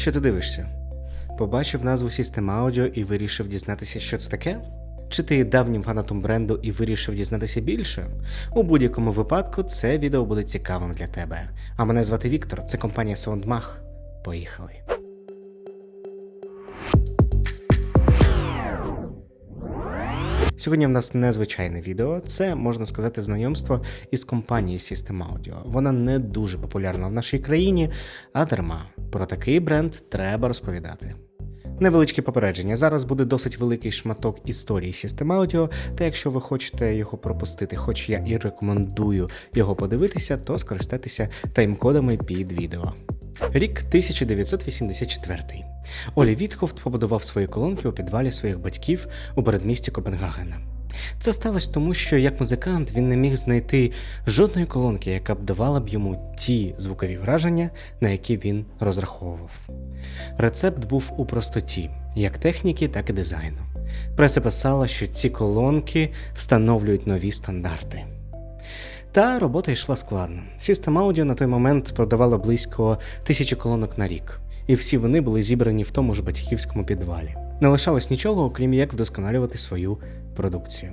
Що ти дивишся? Побачив назву System Audio і вирішив дізнатися, що це таке? Чи ти є давнім фанатом бренду і вирішив дізнатися більше? У будь-якому випадку це відео буде цікавим для тебе. А мене звати Віктор, це компанія SoundMag. Поїхали. Сьогодні в нас незвичайне відео. Це можна сказати знайомство із компанією System Audio. Вона не дуже популярна в нашій країні, а дарма про такий бренд треба розповідати. Невеличке попередження. Зараз буде досить великий шматок історії System Audio, та якщо ви хочете його пропустити, хоч я і рекомендую його подивитися, то скористайтеся таймкодами під відео. Рік 1984. Олі Вітхофт побудував свої колонки у підвалі своїх батьків у передмісті Копенгагена. Це сталося тому, що як музикант він не міг знайти жодної колонки, яка б давала б йому ті звукові враження, на які він розраховував. Рецепт був у простоті, як техніки, так і дизайну. Преса писала, що ці колонки встановлюють нові стандарти. Та робота йшла складно. System Audio на той момент продавало близько тисячі колонок на рік, і всі вони були зібрані в тому ж батьківському підвалі. Не лишалось нічого, окрім як вдосконалювати свою продукцію.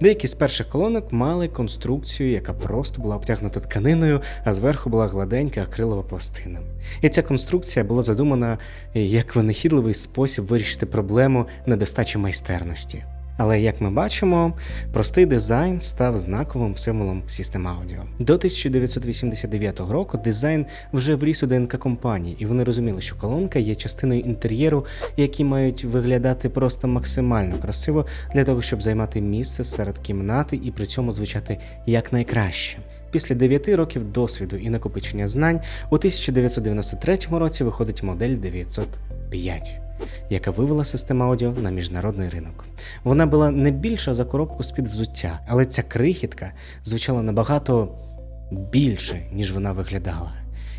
Деякі з перших колонок мали конструкцію, яка просто була обтягнута тканиною, а зверху була гладенька акрилова пластина. І ця конструкція була задумана як винахідливий спосіб вирішити проблему недостачі майстерності. Але як ми бачимо, простий дизайн став знаковим символом System Audio. До 1989 року дизайн вже вліз у ДНК компанії, і вони розуміли, що колонка є частиною інтер'єру, які мають виглядати просто максимально красиво для того, щоб займати місце серед кімнати і при цьому звучати якнайкраще. Після 9 років досвіду і накопичення знань у 1993 році виходить модель 905 яка вивела систему аудіо на міжнародний ринок. Вона була не більша за коробку з-під взуття, але ця крихітка звучала набагато більше, ніж вона виглядала.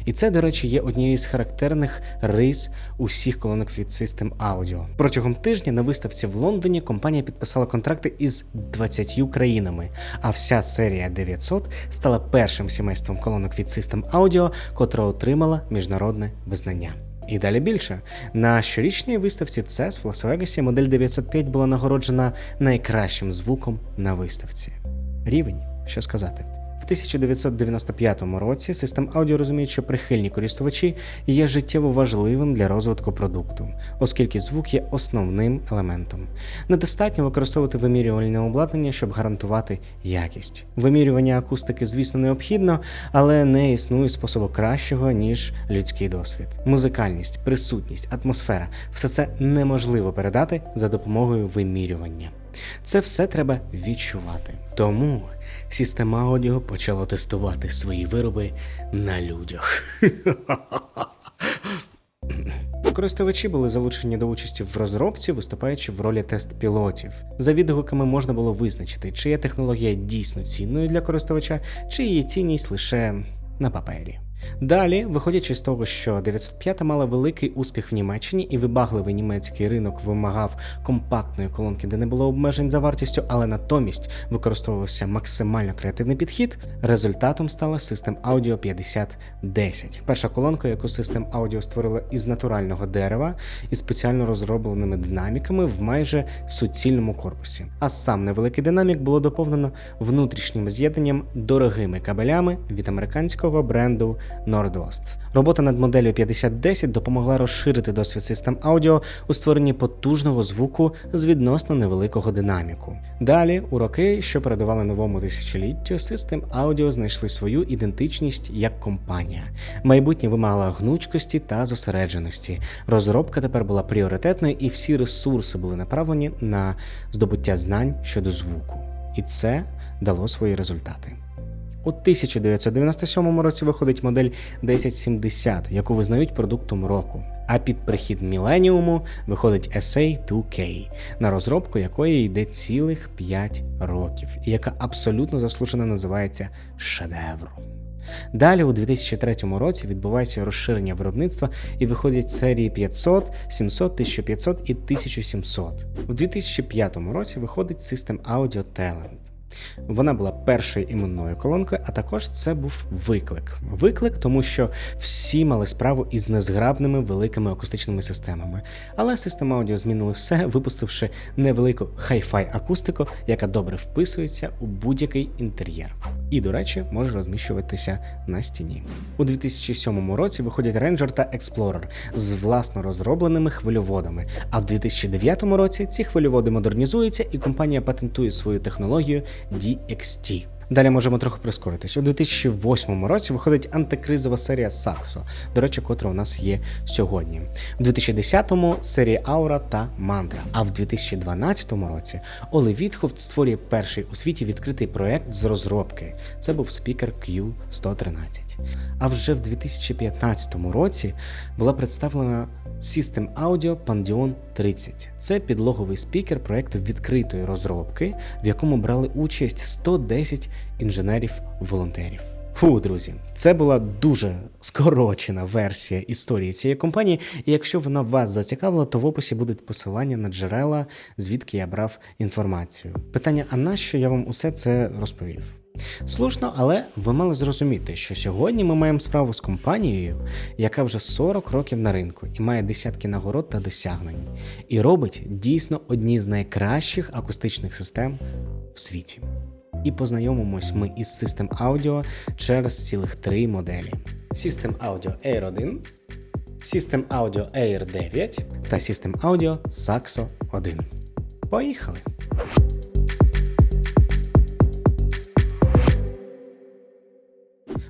І це, до речі, є однією з характерних рис усіх колонок від System Audio. Протягом тижня на виставці в Лондоні компанія підписала контракти із 20 країнами, а вся серія 900 стала першим сімейством колонок від System Audio, котра отримала міжнародне визнання. І далі більше на щорічній виставці CES в Лас-Вегасі модель 905 була нагороджена найкращим звуком на виставці. Рівень, що сказати. В 1995 році System Audio розуміє, що прихильні користувачі є життєво важливим для розвитку продукту, оскільки звук є основним елементом. Недостатньо використовувати вимірювальне обладнання, щоб гарантувати якість. Вимірювання акустики, звісно, необхідно, але не існує способу кращого ніж людський досвід. Музикальність, присутність, атмосфера все це неможливо передати за допомогою вимірювання. Це все треба відчувати. Тому Система Audio почало тестувати свої вироби на людях. Користувачі були залучені до участі в розробці, виступаючи в ролі тест-пілотів. За відгуками можна було визначити, чи є технологія дійсно цінною для користувача, чи її цінність лише на папері. Далі, виходячи з того, що 905 мала великий успіх в Німеччині, і вибагливий німецький ринок вимагав компактної колонки, де не було обмежень за вартістю, але натомість використовувався максимально креативний підхід. Результатом стала System Audio 5010. Перша колонка, яку System Audio створила із натурального дерева і спеціально розробленими динаміками в майже суцільному корпусі. А сам невеликий динамік було доповнено внутрішнім з'єднанням дорогими кабелями від американського бренду. Nordost. Робота над моделлю 5010 допомогла розширити досвід систем аудіо у створенні потужного звуку з відносно невеликого динаміку. Далі, у роки, що передавали новому тисячоліттю, систем аудіо знайшли свою ідентичність як компанія. Майбутнє вимагало гнучкості та зосередженості. Розробка тепер була пріоритетною, і всі ресурси були направлені на здобуття знань щодо звуку. І це дало свої результати. У 1997 році виходить модель 1070, яку визнають продуктом року. А під прихід Міленіуму виходить SA2K, на розробку якої йде цілих 5 років, і яка абсолютно заслужено називається шедевром. Далі, у 2003 році, відбувається розширення виробництва і виходять серії 500, 700, 1500 і 1700. У 2005 році виходить System Audio Talent. Вона була першою іменною колонкою, а також це був виклик. Виклик, тому що всі мали справу із незграбними великими акустичними системами. Але система аудіо змінили все, випустивши невелику хай-фай акустику, яка добре вписується у будь-який інтер'єр. І, до речі, може розміщуватися на стіні. У 2007 році виходять Ranger та Explorer з власно розробленими хвильоводами. А в 2009 році ці хвильоводи модернізуються, і компанія патентує свою технологію GXG. Далі можемо трохи прискоритись. У 2008 році виходить антикризова серія Saxo, до речі, котра у нас є сьогодні. У 2010-му серія Aura та Mantra. А в 2012 році Оле Вітхофт створює перший у світі відкритий проект з розробки. Це був спікер Q113. А вже в 2015 році була представлена System Audio Pandion 30. Це підлоговий спікер проекту відкритої розробки, в якому брали участь 110 інженерів-волонтерів. Фу, друзі, це була дуже скорочена версія історії цієї компанії. І якщо вона вас зацікавила, то в описі будуть посилання на джерела, звідки я брав інформацію. Питання: а нащо я вам усе це розповів? Слушно, але ви мали зрозуміти, що сьогодні ми маємо справу з компанією, яка вже 40 років на ринку і має десятки нагород та досягнень, і робить дійсно одні з найкращих акустичних систем в світі. І познайомимось ми із System Audio через цілих три моделі: System Audio Air 1, System Audio Air 9 та System Audio Saxo 1. Поїхали!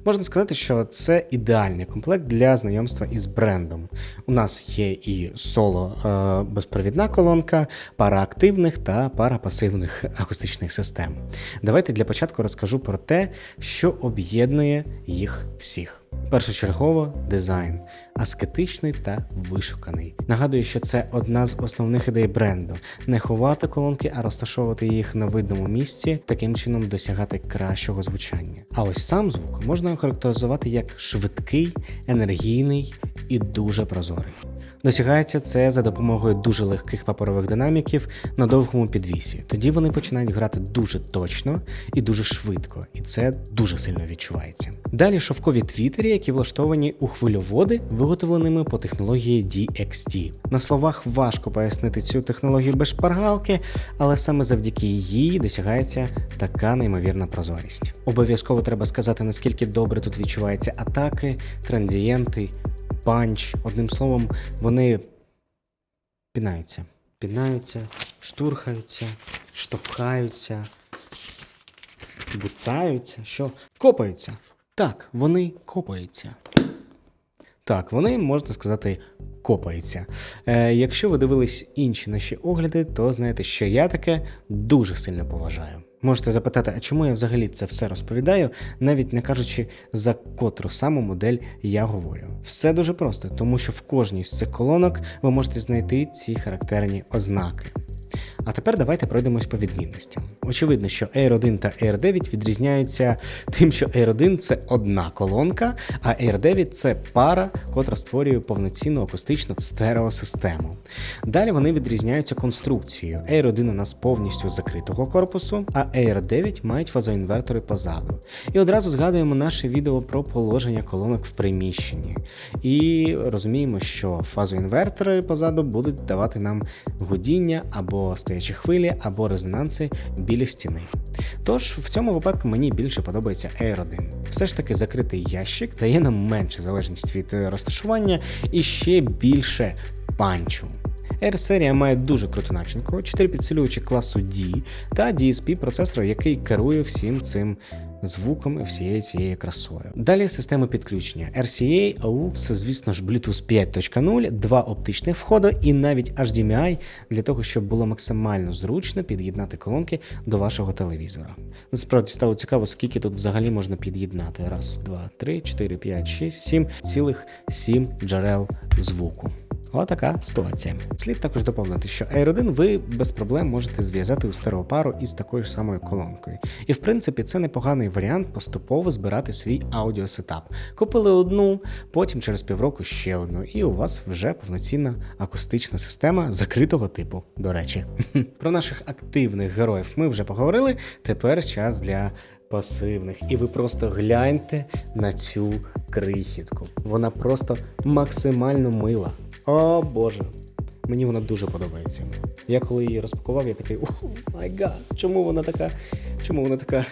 Можна сказати, що це ідеальний комплект для знайомства із брендом. У нас є і соло е, безпровідна колонка, пара активних та пара пасивних акустичних систем. Давайте для початку розкажу про те, що об'єднує їх всіх. Першочергово дизайн, аскетичний та вишуканий. Нагадую, що це одна з основних ідей бренду: не ховати колонки, а розташовувати їх на видному місці, таким чином досягати кращого звучання. А ось сам звук можна охарактеризувати як швидкий, енергійний і дуже прозорий. Досягається це за допомогою дуже легких паперових динаміків на довгому підвісі. Тоді вони починають грати дуже точно і дуже швидко, і це дуже сильно відчувається. Далі шовкові твітері, які влаштовані у хвильоводи, виготовленими по технології DXT. На словах важко пояснити цю технологію без шпаргалки, але саме завдяки їй досягається така неймовірна прозорість. Обов'язково треба сказати, наскільки добре тут відчуваються атаки, трандієнти панч. Одним словом, вони пінаються. Пінаються, штурхаються, штовхаються, буцаються, що копаються. Так, вони копаються. Так, вони, можна сказати, копаються. Е, Якщо ви дивились інші наші огляди, то знаєте, що я таке дуже сильно поважаю. Можете запитати, а чому я взагалі це все розповідаю, навіть не кажучи, за котру саму модель я говорю. Все дуже просто, тому що в кожній з цих колонок ви можете знайти ці характерні ознаки. А тепер давайте пройдемось по відмінностям. Очевидно, що Air 1 та Air 9 відрізняються тим, що Air 1 це одна колонка, а Air 9 це пара, котра створює повноцінну акустичну стереосистему. Далі вони відрізняються конструкцією. Air 1 у нас повністю закритого корпусу, а Air 9 мають фазоінвертори позаду. І одразу згадуємо наше відео про положення колонок в приміщенні. І розуміємо, що фазоінвертори позаду будуть давати нам гудіння або стоячі хвилі, або резонанси біля стіни. Тож в цьому випадку мені більше подобається Air 1. Все ж таки закритий ящик дає нам менше залежність від розташування і ще більше панчу. r серія має дуже круту начинку, 4 підсилювачі класу D та DSP процесор, який керує всім цим звуком і всією цією красою. Далі система підключення RCA, AUX, звісно ж, Bluetooth 5.0, два оптичних входи і навіть HDMI для того, щоб було максимально зручно під'єднати колонки до вашого телевізора. Насправді стало цікаво, скільки тут взагалі можна під'єднати. Раз, два, три, чотири, п'ять, шість, сім цілих сім джерел звуку. Отака ситуація. Слід також доповнити, що Air 1 ви без проблем можете зв'язати у стереопару із такою ж самою колонкою. І в принципі це непоганий варіант поступово збирати свій аудіосетап. Купили одну, потім через півроку ще одну, і у вас вже повноцінна акустична система закритого типу. До речі, про наших активних героїв ми вже поговорили. Тепер час для пасивних. І ви просто гляньте на цю крихітку. Вона просто максимально мила. О Боже. Мені вона дуже подобається. Я коли її розпакував, я такий, о май гад, чому вона така? Чому вона така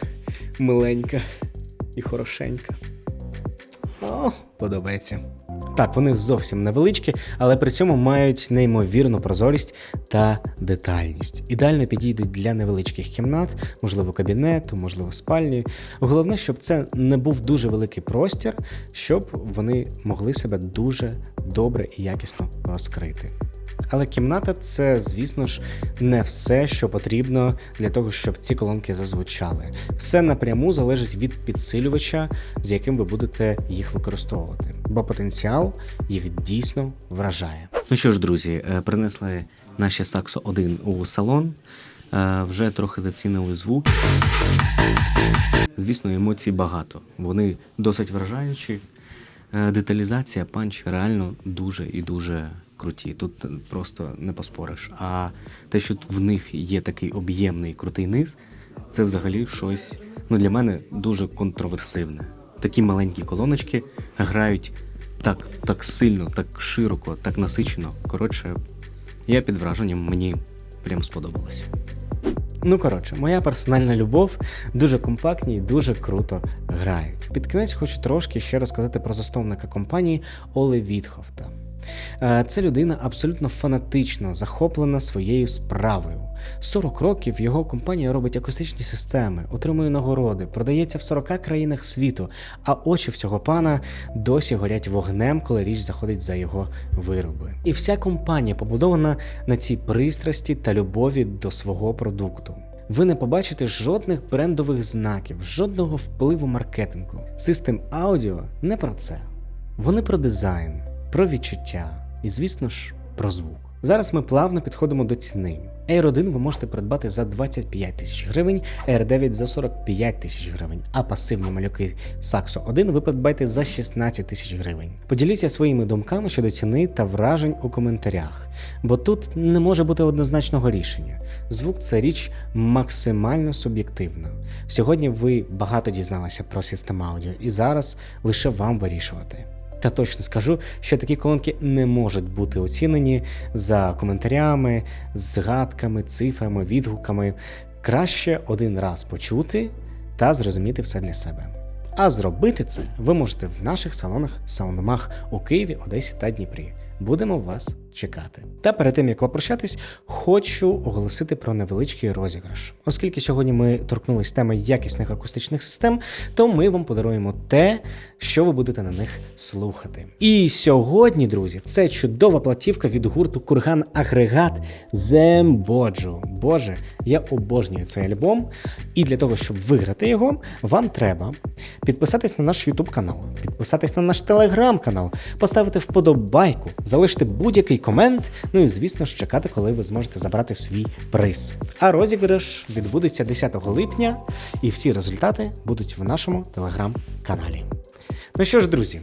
миленька і хорошенька? О, подобається. Так, вони зовсім невеличкі, але при цьому мають неймовірну прозорість та детальність. Ідеально підійдуть для невеличких кімнат, можливо, кабінету, можливо, спальні. Головне, щоб це не був дуже великий простір, щоб вони могли себе дуже добре і якісно розкрити. Але кімната це, звісно ж, не все, що потрібно для того, щоб ці колонки зазвучали. Все напряму залежить від підсилювача, з яким ви будете їх використовувати, бо потенціал їх дійсно вражає. Ну що ж, друзі, е, принесли наші Saxo 1 у салон. Е, Вже трохи зацінили звук. Звісно, емоцій багато. Вони досить вражаючі. Е, Деталізація панч реально дуже і дуже круті. Тут просто не поспориш. А те, що в них є такий об'ємний крутий низ, це взагалі щось ну, для мене дуже контроверсивне. Такі маленькі колоночки грають так, так сильно, так широко, так насичено. Коротше, я під враженням, мені прям сподобалось. Ну коротше, моя персональна любов дуже компактні і дуже круто грають. Під кінець хочу трошки ще розказати про засновника компанії Оле Вітхофта. Це людина абсолютно фанатично захоплена своєю справою. 40 років його компанія робить акустичні системи, отримує нагороди, продається в 40 країнах світу, а очі в цього пана досі горять вогнем, коли річ заходить за його вироби. І вся компанія побудована на цій пристрасті та любові до свого продукту. Ви не побачите жодних брендових знаків, жодного впливу маркетингу. Систем аудіо не про це. Вони про дизайн, про відчуття і, звісно ж, про звук. Зараз ми плавно підходимо до ціни. Air 1 ви можете придбати за 25 тисяч гривень, Air 9 за 45 тисяч гривень, а пасивні малюки Saxo 1 ви придбаєте за 16 тисяч гривень. Поділіться своїми думками щодо ціни та вражень у коментарях, бо тут не може бути однозначного рішення. Звук це річ максимально суб'єктивна. Сьогодні ви багато дізналися про систему аудіо, і зараз лише вам вирішувати. Та точно скажу, що такі колонки не можуть бути оцінені за коментарями, згадками, цифрами, відгуками. Краще один раз почути та зрозуміти все для себе. А зробити це ви можете в наших салонах Саундмах у Києві, Одесі та Дніпрі. Будемо вас чекати. Та перед тим як попрощатись, хочу оголосити про невеличкий розіграш. Оскільки сьогодні ми торкнулись теми якісних акустичних систем, то ми вам подаруємо те, що ви будете на них слухати. І сьогодні, друзі, це чудова платівка від гурту Курган Агрегат Зембоджо. Боже, я обожнюю цей альбом. І для того, щоб виграти його, вам треба підписатись на наш YouTube канал, підписатись на наш Telegram канал, поставити вподобайку, залишити будь-який комент. Ну і звісно ж чекати, коли ви зможете забрати свій приз. А розіграш відбудеться 10 липня, і всі результати будуть в нашому телеграм-каналі. Ну що ж, друзі.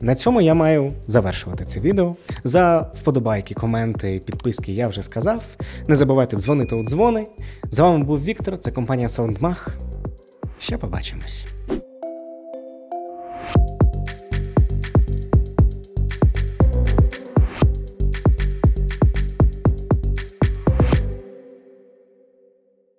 На цьому я маю завершувати це відео. За вподобайки, коменти, підписки я вже сказав. Не забувайте дзвонити у дзвони. З вами був Віктор, це компанія SoundMag. Ще побачимось.